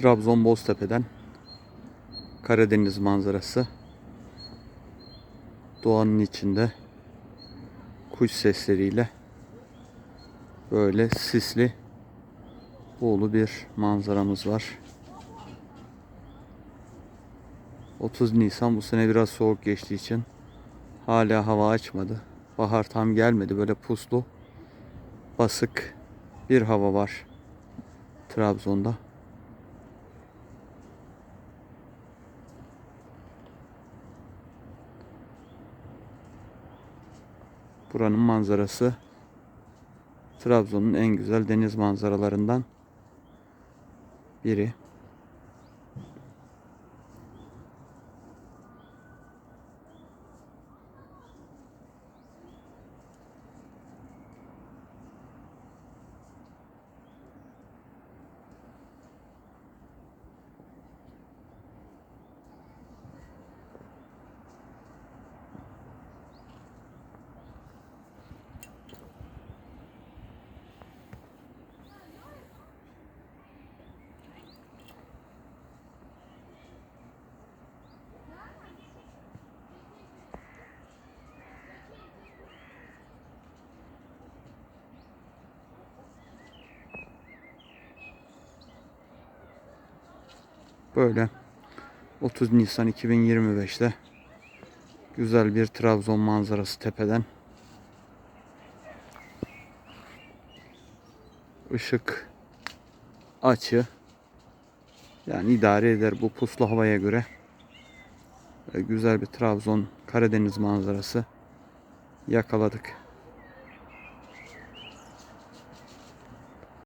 Trabzon Boztepe'den Karadeniz manzarası. Doğanın içinde kuş sesleriyle böyle sisli buğulu bir manzaramız var. 30 Nisan bu sene biraz soğuk geçtiği için hala hava açmadı. Bahar tam gelmedi. Böyle puslu, basık bir hava var Trabzon'da. Buranın manzarası Trabzon'un en güzel deniz manzaralarından biri. Böyle 30 Nisan 2025'te güzel bir Trabzon manzarası tepeden. Işık açı yani idare eder bu puslu havaya göre. Güzel bir Trabzon Karadeniz manzarası yakaladık.